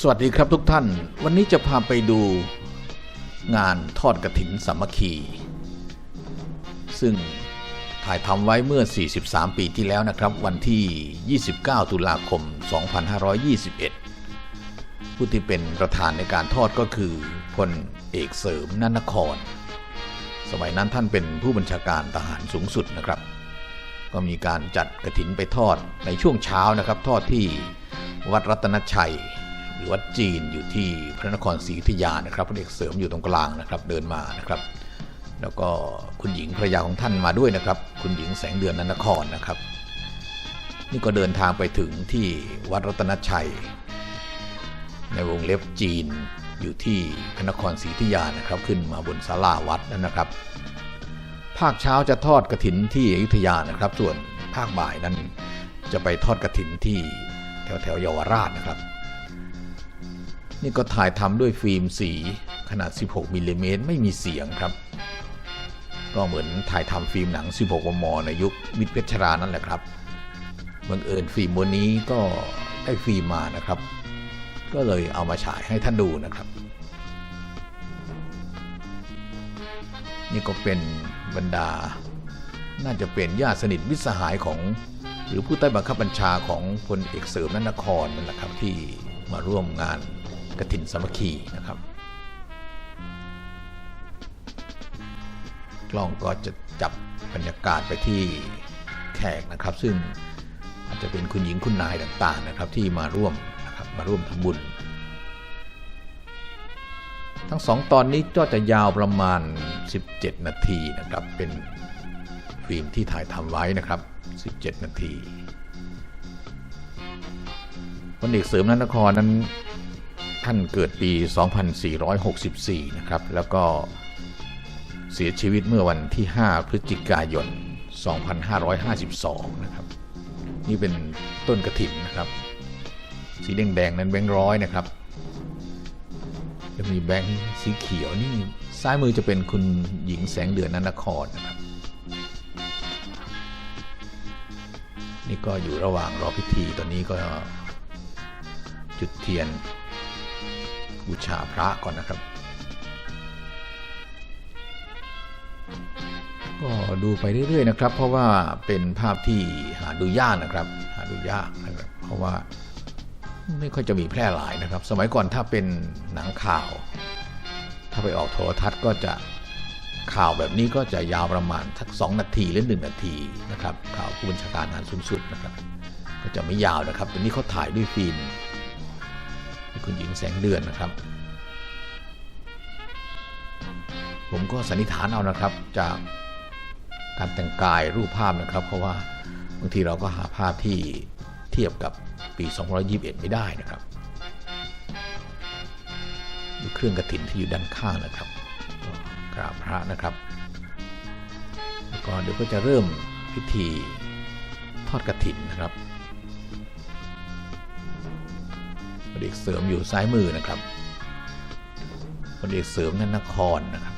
สวัสดีครับทุกท่าน วันนี้จะพาไปดูงานทอดกระถินสามัคคี ซึ่งถ่ายทำไว้เมื่อ 43 ปีที่แล้วนะครับ วันที่ 29 ตุลาคม 2521 ผู้ที่เป็นประธานในการทอดก็คือพลเอกเสริมนันคร สมัยนั้นท่านเป็นผู้บัญชาการทหารสูงสุดนะครับ ก็มีการจัดกระถินไปทอดในช่วงเช้านะครับ ทอดที่วัดรัตนชัย รือวัดจีนอยู่ที่พระนครศรีอยุธยานะครับพระเอกเสริมอยู่ตรงกลางนะครับ เดินมานะครับ แล้วก็คุณหญิงภรรยาของท่านมาด้วยนะครับ คุณหญิงแสงเดือนนันนครนะครับ นี่ก็เดินทางไปถึงที่วัดรัตนชัย ในวงเล็บจีนอยู่ที่พระนครศรีอยุธยานะครับ ขึ้นมาบนศาลาวัดนั่นนะครับ ภาคเช้าจะทอดกระถินที่อยุธยานะครับ ส่วนภาคบ่ายนั้นจะไปทอดกระถินที่แถวแถวเยาวราชนะครับ นี่ก็ถ่ายทำด้วยฟิล์มสีขนาด 16มิลลิเมตรไม่มีเสียงครับ ก็เหมือนถ่ายทำฟิล์มหนัง 16 มม ในยุคมิตรเพชรรานั่นแหละครับบังเอิญฟิล์มวันนี้ก็ได้ฟิล์มมานะครับ ก็เลยเอามาฉายให้ท่านดูนะครับ นี่ก็เป็นบรรดา น่าจะเป็นญาติสนิทมิตรสหายของ หรือผู้ใต้บังคับบัญชาของพลเอกเสริมนันนครนั่นแหละครับที่มาร่วมงาน กระถินสามัคคีนะครับ กล้องก็จะจับบรรยากาศไปที่แขกนะครับ ซึ่งอาจจะเป็นคุณหญิงคุณนายต่างๆนะครับที่มาร่วมนะครับมาร่วมทำบุญ ทั้งสองตอนนี้ก็จะยาวประมาณ 17 นาทีนะครับเป็นฟิล์มที่ถ่ายทำไว้นะครับ 17 นาทีพลเอกเสริมนันทครนั้น ท่านเกิดปี 2464 นะครับ แล้วก็เสียชีวิตเมื่อวันที่ 5 พฤศจิกายน 2552 นะครับ นี่เป็นต้นกระถินนะครับ สีแดงๆนั้นแบงค์ร้อยนะครับ จะมีแบงค์สีเขียวนี่ซ้ายมือจะเป็นคุณหญิงแสงเดือนนันนครนะครับ นี่ก็อยู่ระหว่างรอพิธีตอนนี้ก็จุดเทียน บูชาพระก่อนนะครับ ก็ดูไปเรื่อยๆนะครับ เพราะว่าเป็นภาพที่หาดูยากนะครับ หาดูยากนะครับ เพราะว่าไม่ค่อยจะมีแพร่หลายนะครับ สมัยก่อนถ้าเป็นหนังข่าว ถ้าไปออกโทรทัศน์ก็จะข่าวแบบนี้ก็จะยาวประมาณสักสองนาทีหรือหนึ่งนาทีนะครับ ข่าวผู้บัญชาการทหารสูงสุดนะครับ ก็จะไม่ยาวนะครับแต่นี้เขาถ่ายด้วยฟิล์ม คุณหญิงแสงเดือนนะครับ ผมก็สันนิษฐานเอานะครับจากการแต่งกายรูปภาพนะครับ เพราะว่าบางทีเราก็หาภาพที่เทียบกับปี 221 ไม่ได้นะครับดูเครื่องกระถินที่อยู่ด้านข้างนะครับกราบพระนะครับแล้วก็เดี๋ยวก็จะเริ่มพิธีทอดกระถินนะครับ เอกเสริมอยู่ซ้ายมือนะครับพระเอกเสริมนันนครนะครับ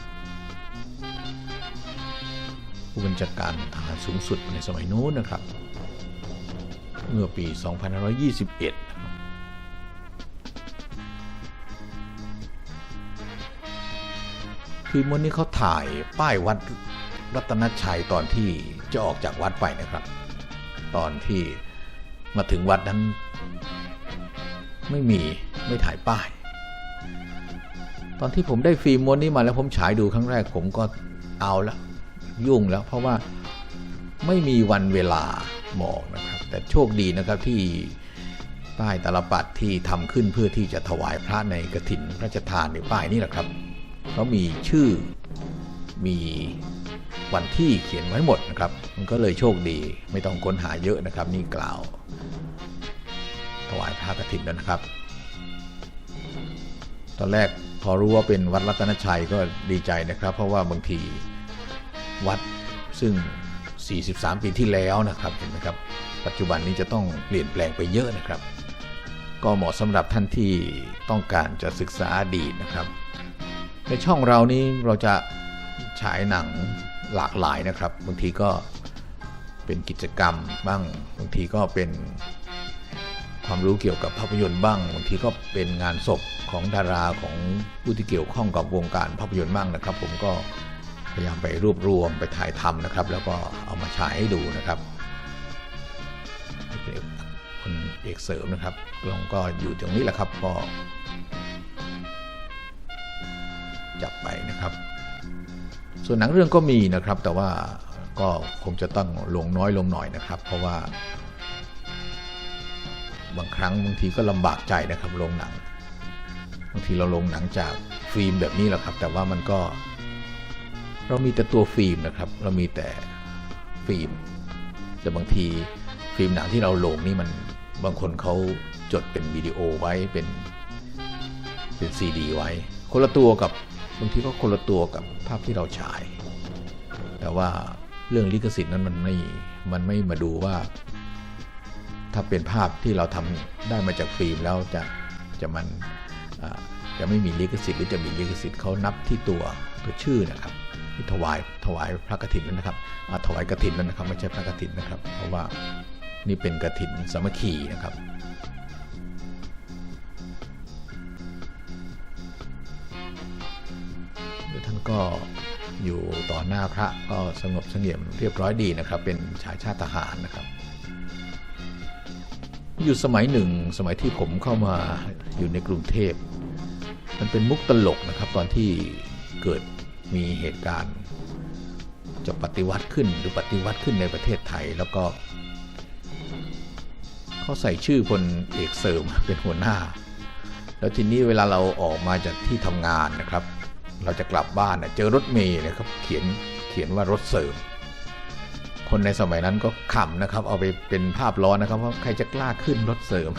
ผู้บัญชาการทหารสูงสุดในสมัยนู้นนะครับ เมื่อปี 2521คือมวนนี้เขาถ่ายป้ายวัดรัตนชัยตอนที่จะออกจากวัดไปนะครับ ตอนที่มาถึงวัดนั้น ไม่มีไม่ถ่ายป้าย ตอนที่ผมได้ฟิล์มม้วนนี้มาแล้วผมฉายดูครั้งแรกผมก็เอาแล้วยุ่งแล้วเพราะว่าไม่มีวันเวลาบอกนะครับ แต่โชคดีนะครับที่ป้ายตลปัดที่ทำขึ้นเพื่อที่จะถวายพระในกระถินพระราชทานในป้ายนี่แหละครับเขามีชื่อมีวันที่เขียนไว้หมดนะครับ มันก็เลยโชคดีไม่ต้องค้นหาเยอะนะครับ นี่กล่าว ถวายพระกฐินแล้วนะครับ ตอนแรกพอรู้ว่าเป็นวัดรัตนชัยก็ดีใจนะครับ เพราะว่าบางทีวัดซึ่ง 43 ปีที่แล้วนะครับเห็นไหมครับ ปัจจุบันนี้จะต้องเปลี่ยนแปลงไปเยอะนะครับ ก็เหมาะสำหรับท่านที่ต้องการจะศึกษาอดีตนะครับ ในช่องเรานี้เราจะฉายหนังหลากหลายนะครับ บางทีก็เป็นกิจกรรมบ้างบางทีก็เป็น ความรู้เกี่ยวกับภาพยนตร์บ้างบางทีก็เป็นงานศพของดาราของผู้ที่เกี่ยวข้องกับวงการภาพยนตร์บ้างนะครับ ผมก็พยายามไปรวบรวมไปถ่ายทำนะครับ แล้วก็เอามาฉายให้ดูนะครับเป็นคนเอกเสริมนะครับลงก็อยู่ตรงนี้แหละครับก็ จับไปนะครับ ส่วนหนังเรื่องก็มีนะครับ แต่ว่าก็คงจะต้องลงน้อยลงหน่อยนะครับ เพราะว่า บางครั้งบางทีก็ลำบากใจนะครับลงหนัง บางทีเราลงหนังจากฟิล์มแบบนี้แหละครับ แต่ว่ามันก็ เรามีแต่ตัวฟิล์มนะครับ เรามีแต่ฟิล์ม แต่บางทีฟิล์มหนังที่เราลงนี่มันบางคนเขาจดเป็นวิดีโอไว้เป็นเป็นซีดีไว้ คนละตัวกับบางทีก็คนละตัวกับภาพที่เราฉาย แต่ว่าเรื่องลิขสิทธิ์นั้นมันไม่ มันไม่มาดูว่า ถ้าเป็นภาพที่เราทำได้มาจากฟิล์มแล้วจะจะมันจะไม่มีลิขสิทธิ์หรือจะมีลิขสิทธิ์เขานับที่ตัวตัวชื่อนะครับที่ถวายถวายพระกฐินนั่นนะครับถวายกฐินนั่นนะครับไม่ใช่พระกฐินนะครับ เพราะว่านี่เป็นกฐินสามัคคีนะครับท่านก็อยู่ต่อหน้าพระก็สงบเสงี่ยมเรียบร้อยดีนะครับ เป็นชายชาติทหารนะครับ อยู่สมัยหนึ่ง สมัยที่ผมเข้ามาอยู่ในกรุงเทพ มันเป็นมุกตลกนะครับ ตอนที่เกิดมีเหตุการณ์จะปฏิวัติขึ้นหรือปฏิวัติขึ้นในประเทศไทยแล้วก็เขาใส่ชื่อพลเอกเสริมเป็นหัวหน้า แล้วทีนี้เวลาเราออกมาจากที่ทำงานนะครับ เราจะกลับบ้านนะเจอรถเมล์นะครับเขียนเขียนว่ารถเสริม คนในสมัยนั้นก็ขำนะครับ เอาไปเป็นภาพล้อนะครับ ว่าใครจะกล้าขึ้นรถเสริม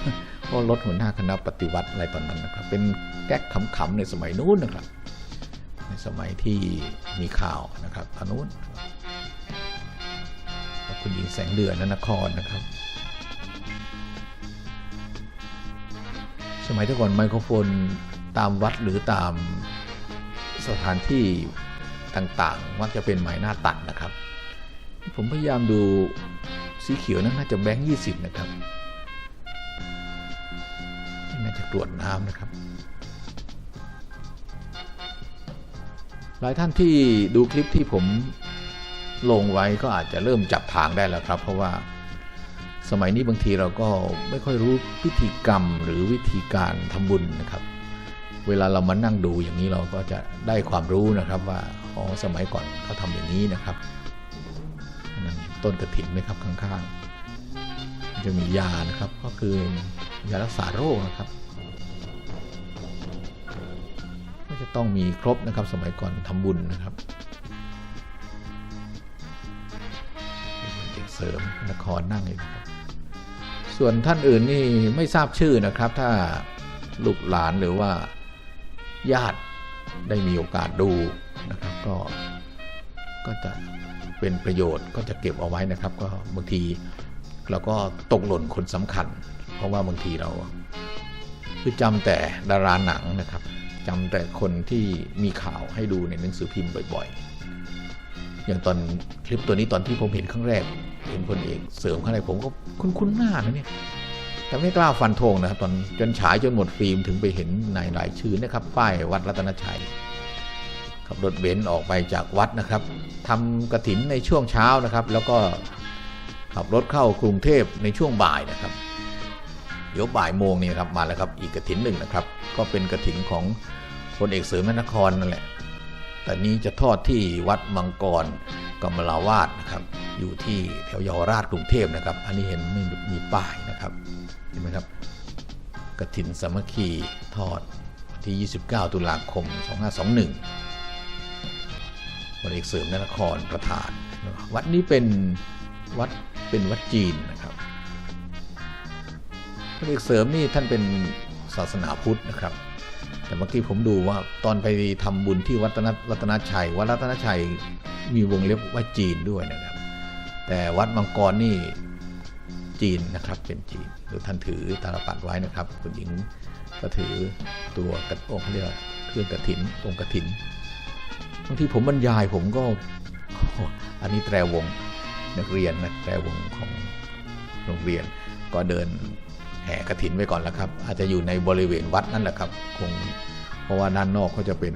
เพราะรถหัวหน้าคณะปฏิวัติอะไรตอนนั้นนะครับ เป็นแก๊กขำๆในสมัยนู้นนะครับ ในสมัยที่มีข่าวนะครับตอนนู้นคุณหญิงแสงเดือนนนครนะครับ สมัยแต่ก่อนไมโครโฟนตามวัดหรือตามสถานที่ต่างๆมักจะเป็นไม้หน้าตัดนะครับ ผมพยายามดูสีเขียวนั้นน่าจะแบงค์ยี่สิบนะครับน่าจะกรวดน้ำนะครับ หลายท่านที่ดูคลิปที่ผมลงไว้ก็อาจจะเริ่มจับทางได้แล้วครับ เพราะว่าสมัยนี้บางทีเราก็ไม่ค่อยรู้พิธีกรรมหรือวิธีการทำบุญนะครับ เวลาเรามานั่งดูอย่างนี้เราก็จะได้ความรู้นะครับว่าอ๋อสมัยก่อนเขาทำอย่างนี้นะครับ ต้นกระถินไหมครับข้างๆ จะมียานะครับก็คือยารักษาโรคนะครับ ก็จะต้องมีครบนะครับสมัยก่อนทำบุญนะครับเด็กเสริมนครนั่งอยู่นะครับส่วนท่านอื่นนี่ไม่ทราบชื่อนะครับ ถ้าลูกหลานหรือว่าญาติได้มีโอกาสดูนะครับ ก็ก็จะ เป็นประโยชน์ก็จะเก็บเอาไว้นะครับ ก็บางทีเราก็ตกหล่นคนสำคัญ เพราะว่าบางทีเราคือจำแต่ดาราหนังนะครับจำแต่คนที่มีข่าวให้ดูในหนังสือพิมพ์บ่อยๆ อย่างตอนคลิปตัวนี้ตอนที่ผมเห็นครั้งแรก เห็นพลเอกเสริมครั้งแรผมก็คุ้นๆหน้านะเนี่ยแต่ไม่กล้าฟันธงนะครับตอนจนฉายจนหมดฟิล์มถึงไปเห็นในหลายชื่อนะครับ ป้ายวัดรัตนชัย ขับรถเบนซ์ออกไปจากวัดนะครับทำกระถินในช่วงเช้านะครับ แล้วก็ขับรถเข้ากรุงเทพในช่วงบ่ายนะครับเดี๋ยวบ่ายโมงนี่ครับมาแล้วครับอีกกระถินหนึ่งนะครับ ก็เป็นกระถินของพลเอกเสริมนครนั่นแหละแต่นี้จะทอดที่วัดมังกรกมลาวาสนะครับ อยู่ที่แถวเยาวราชกรุงเทพนะครับ อันนี้เห็นไม่มีป้ายนะครับเห็นไหมครับกระถินสามัคคีทอดที่ 29 ตุลาคม 2521 ลเอกเสริมนครประธาน วัดนี้เป็นวัดเป็นวัดจีนนะครับพลเอกเสริมนี่ท่านเป็นศาสนาพุทธนะครับ แต่เมื่อกี้ผมดูว่าตอนไปทำบุญที่วัดรัตนรัตนชัย วัดรัตนชัยมีวงเล็บว่าจีนด้วยนะครับ แต่วัดมังกรนี่จีนนะครับเป็นจีนหรือท่านถือตาลปัดไว้นะครับคุณหญิงก็ถือตัวกระองค์เรียกว่าเครื่องกระถินองค์กระถิน บางทีผมบรรยายผมก็ อันนี้แตรวงนักเรียนนะแตรวงของโรงเรียน ก็เดินแห่กระถินไว้ก่อนแล้วครับ อาจจะอยู่ในบริเวณวัดนั่นแหละครับ คงเพราะว่าด้านนอกก็จะเป็น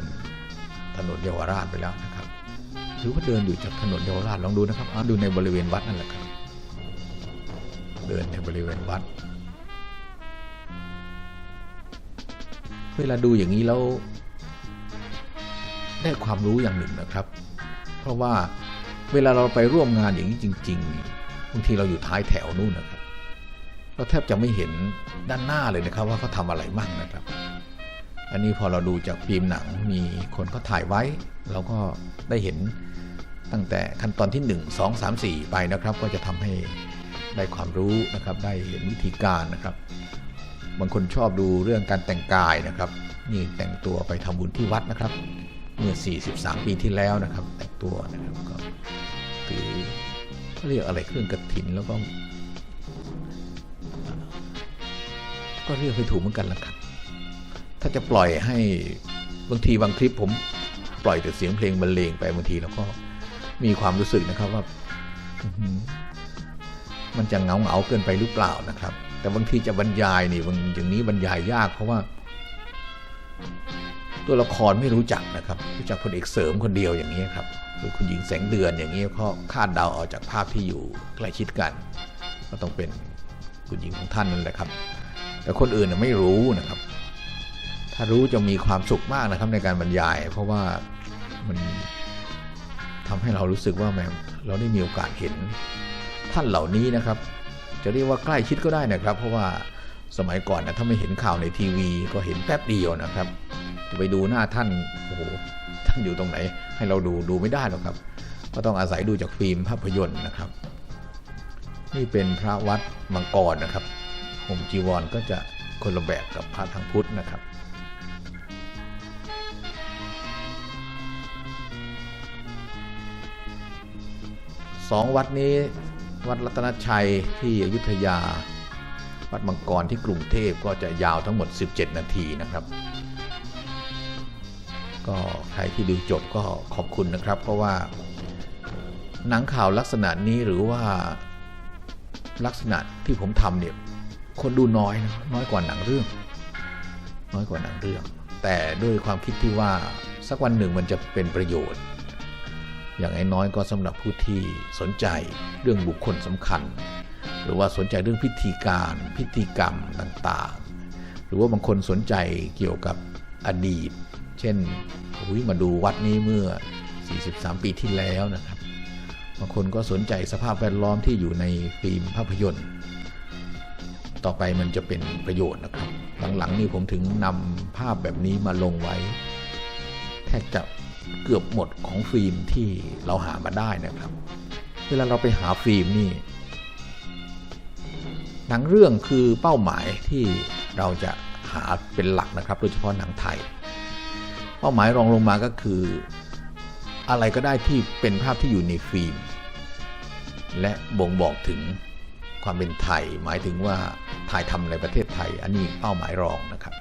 ถนนเยาวราชไปแล้วนะครับหรือว่าเดินอยู่จากถนนเยาวราชลองดูนะครับอ่าดูในบริเวณวัดนั่นแหละครับ เดินในบริเวณวัด เวลาดูอย่างนี้แล้ว ได้ความรู้อย่างหนึ่งนะครับ เพราะว่าเวลาเราไปร่วมงานอย่างนี้จริงๆบางทีเราอยู่ท้ายแถวนู่นนะครับ เราแทบจะไม่เห็นด้านหน้าเลยนะครับ ว่าเขาทำอะไรมั่งนะครับ อันนี้พอเราดูจากฟิล์มหนังมีคนเขาถ่ายไว้ เราก็ได้เห็นตั้งแต่ขั้นตอนที่ 1 2 3 4 ไปนะครับ ก็จะทำให้ได้ความรู้นะครับ ได้เห็นวิธีการนะครับบางคนชอบดูเรื่องการแต่งกายนะครับ นี่แต่งตัวไปทำบุญที่วัดนะครับ เมื่อ 43 ปีที่แล้วนะครับ แต่งตัวนะครับก็ถือเขาเรียกอะไรเครื่องกระถินแล้วก็ ก็เรียกไม่ถูกเหมือนกันละครับถ้าจะปล่อยให้บางทีบางคลิปผมปล่อยแต่เสียงเพลงบรรเลงไปบางทีเราก็มีความรู้สึกนะครับว่ามันจะเงาเงาเกินไปหรือเปล่านะครับ แต่บางทีจะบรรยายนี่บางอย่างนี้บรรยายยากเพราะว่า ตัวละครไม่รู้จักนะครับ รู้จักพลเอกเสริมคนเดียวอย่างนี้ครับหรือคุณหญิงแสงเดือนอย่างนี้ก็คาดเดาเอาจากภาพที่อยู่ใกล้ชิดกัน ก็ต้องเป็นคุณหญิงของท่านนั่นแหละครับ แต่คนอื่นไม่รู้นะครับ ถ้ารู้จะมีความสุขมากนะครับในการบรรยาย เพราะว่ามันทำให้เรารู้สึกว่าแมเราได้มีโอกาสเห็นท่านเหล่านี้นะครับ จะเรียกว่าใกล้ชิดก็ได้นะครับ เพราะว่าสมัยก่อนนะถ้าไม่เห็นข่าวในทีวี ก็เห็นแป๊บเดียวนะครับ จะไปดูหน้าท่านโอ้โหท่านอยู่ตรงไหน ให้เราดูดูไม่ได้หรอกครับ ก็ต้องอาศัยดูจากฟิล์มภาพยนตร์นะครับ นี่เป็นพระวัดมังกรนะครับห่มจีวรก็จะคนละแบบกับพระทางพุทธนะครับสองวัดนี้วัดรัตนชัยที่อยุธยา วัดมังกรที่กรุงเทพก็จะยาวทั้งหมด 17 นาทีนะครับ ก็ใครที่ดูจบก็ขอบคุณนะครับ เพราะว่าหนังข่าวลักษณะนี้หรือว่าลักษณะที่ผมทำเนี่ยคนดูน้อยนะน้อยกว่าหนังเรื่อง น้อยกว่าหนังเรื่อง แต่ด้วยความคิดที่ว่าสักวันหนึ่งมันจะเป็นประโยชน์ อย่างน้อยก็สำหรับผู้ที่สนใจเรื่องบุคคลสำคัญ หรือว่าสนใจเรื่องพิธีการพิธีกรรมต่างๆ หรือว่าบางคนสนใจเกี่ยวกับอดีต เช่นอุ๊ยมาดูวัดนี้เมื่อ 43 ปีที่แล้วนะครับบางคนก็สนใจสภาพแวดล้อมที่อยู่ในฟิล์มภาพยนตร์ ต่อไปมันจะเป็นประโยชน์นะครับ หลังๆนี่ผมถึงนำภาพแบบนี้มาลงไว้ แทบจะเกือบหมดของฟิล์มที่เราหามาได้นะครับ เวลาเราไปหาฟิล์มนี่หนังเรื่องคือเป้าหมายที่เราจะหาเป็นหลักนะครับ โดยเฉพาะหนังไทย เป้าหมายรองลงมาก็คือ อะไรก็ได้ที่เป็นภาพที่อยู่ในฟิล์มและบ่งบอกถึงความเป็นไทย หมายถึงว่าถ่ายทำในประเทศไทย อันนี้เป้าหมายรองนะครับ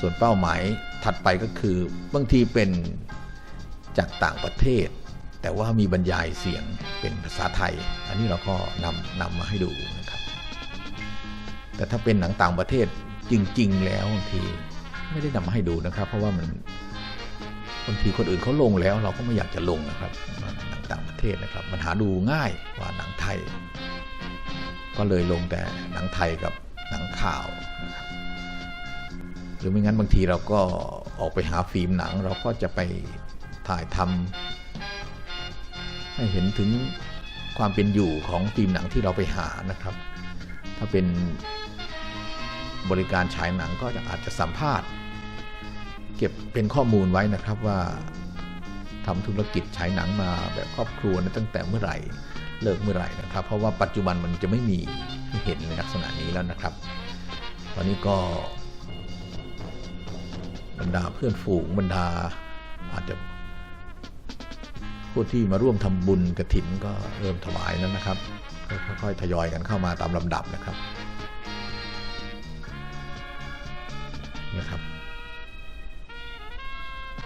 ส่วนเป้าหมายถัดไปก็คือบางทีเป็นจากต่างประเทศ แต่ว่ามีบรรยายเสียงเป็นภาษาไทย อันนี้เราก็นำนำมาให้ดูนะครับ แต่ถ้าเป็นหนังต่างประเทศจริง ๆ แล้วบางที ไม่ได้นำมาให้ดูนะครับ เพราะว่ามันบางทีคนอื่นเขาลงแล้ว เราก็ไม่อยากจะลงนะครับหนังต่างประเทศนะครับ มันหาดูง่ายกว่าหนังไทย ก็เลยลงแต่หนังไทยกับหนังข่าวนะครับหรือไม่งั้นบางทีเราก็ออกไปหาฟิล์มหนัง เราก็จะไปถ่ายทำให้เห็นถึงความเป็นอยู่ของฟิล์มหนังที่เราไปหานะครับ ถ้าเป็น บริการฉายหนังก็อาจจะสัมภาษณ์ เก็บเป็นข้อมูลไว้นะครับว่าทำธุรกิจฉายหนังมาแบบครอบครัวนะตั้งแต่เมื่อไหร่เลิกเมื่อไหร่นะครับ เพราะว่าปัจจุบันมันจะไม่มีให้เห็นในลักษณะนี้แล้วนะครับ ตอนนี้ก็ บรรดาเพื่อนฝูงบรรดาอาจจะผู้ที่มาร่วมทำบุญกระถินก็เริ่มถวายแล้วนะครับค่อยๆทยอยกันเข้ามาตามลำดับนะครับ นะครับ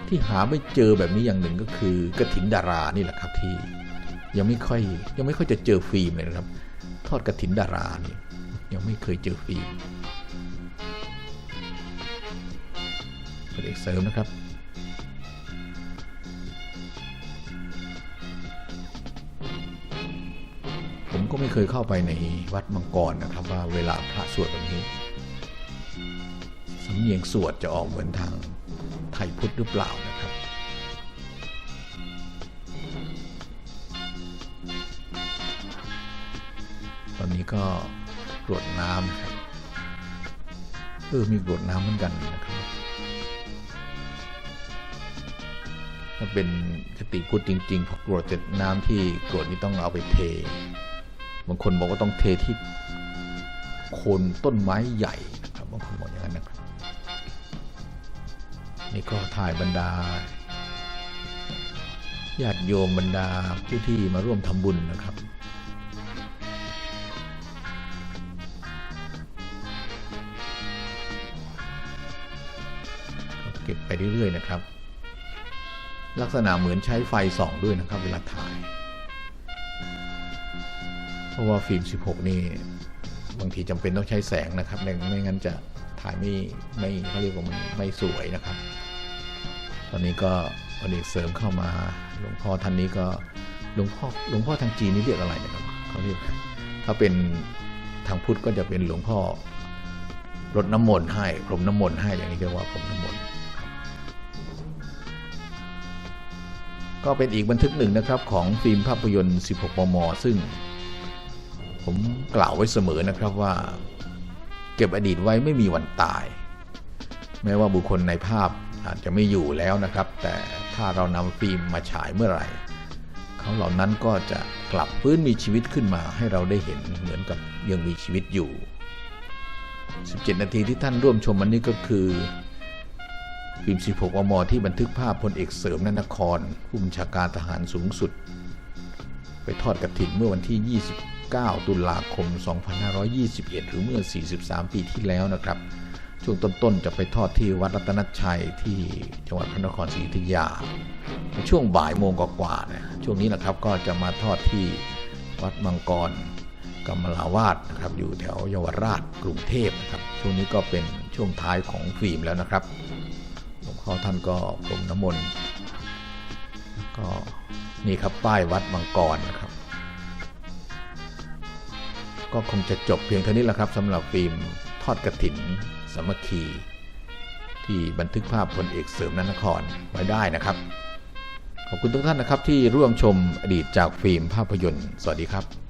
ที่หาไม่เจอแบบนี้อย่างหนึ่งก็คือกระถินดารานี่แหละครับที่ยังไม่ค่อยยังไม่ค่อยจะเจอฟิล์มเลยนะครับ ทอดกระถินดารานี่ยังไม่เคยเจอฟิล์มพลเอกเสริมนะครับผมก็ไม่เคยเข้าไปในวัดมังกรนะครับว่าเวลาพระสวดแบบนี้ สำเนียงสวดจะออกเหมือนทางไทยพุทธหรือเปล่านะครับ ตอนนี้ก็กรวดน้ำนะครับเออมีกรวดน้ำเหมือนกันนะครับถ้าเป็นคติพุทธจริงๆพอกรวดเสร็จน้ำที่กรวดนี่ต้องเอาไปเท บางคนบอกว่าต้องเทที่โคนต้นไม้ใหญ่นะครับบางคนบอกอย่างนั้นนะครับ นี่ก็ถ่ายบรรดาญาติโยมบรรดาผู้ที่มาร่วมทำบุญนะครับเก็บไปเรื่อยๆนะครับ ลักษณะเหมือนใช้ไฟส่องด้วยนะครับ เวลาถ่าย เพราะว่าฟิล์ม 16 นี่ บางทีจำเป็นต้องใช้แสงนะครับไม่งั้นจะ ถ่ายไม่ไม่เขาเรียกว่ามันไม่สวยนะครับ ตอนนี้ก็พอดีเสริมเข้ามาหลวงพ่อท่านนี้ก็หลวงพ่อหลวงพ่อทางจีนนี่เรียกอะไรนะครับเขาเรียกถ้าเป็นทางพุทธก็จะเป็นหลวงพ่อรดน้ำมนต์ให้พรมน้ำมนต์ให้อย่างนี้เรียกว่าพรมน้ำมนต์ครับก็เป็นอีกบันทึกหนึ่งนะครับของฟิล์มภาพยนตร์ 16 มม ซึ่ง ผมกล่าวไว้เสมอนะครับว่า ก็บอดีตไว้ไม่มีวันตาย แม้ว่าบุคคลในภาพอาจจะไม่อยู่แล้วนะครับ แต่ถ้าเรานำฟิล์มมาฉายเมื่อไหร่ เขาเหล่านั้นก็จะกลับฟื้นมีชีวิตขึ้นมาให้เราได้เห็นเหมือนกับยังมีชีวิตอยู่ 17 นาทีที่ท่านร่วมชมวันนี้ก็คือฟิล์ม 16 อมที่บันทึกภาพพลเอกเสริมนันทครผู้บัญชาการทหารสูงสุด ไปทอดกระถิ่นเมื่อวันที่ 20 9 ตุลาคม 2521 หรือเมื่อ 43 ปีที่แล้วนะครับ ช่วงต้นๆ จะไปทอดที่วัดรัตนชัยที่จังหวัดพระนครศรีอยุธยาในช่วงบ่ายโมงกว่าๆนะช่วงนี้นะครับก็จะมาทอดที่วัดมังกรกำมลาวาสนะครับอยู่แถวเยาวราชกรุงเทพนะครับ ช่วงนี้ก็เป็นช่วงท้ายของฟิล์มแล้วนะครับหลวงพ่อท่านก็ปรมน้ำมนต์ก็นี่ครับป้ายวัดมังกรนะครับ ก็คงจะจบเพียงเท่านี้แหละครับสำหรับฟิล์มทอดกระถินสมัคคี ที่บันทึกภาพพลเอกเสริมนันทครไว้ได้นะครับ ขอบคุณทุกท่านนะครับที่ร่วมชมอดีตจากฟิล์มภาพยนตร์ สวัสดีครับ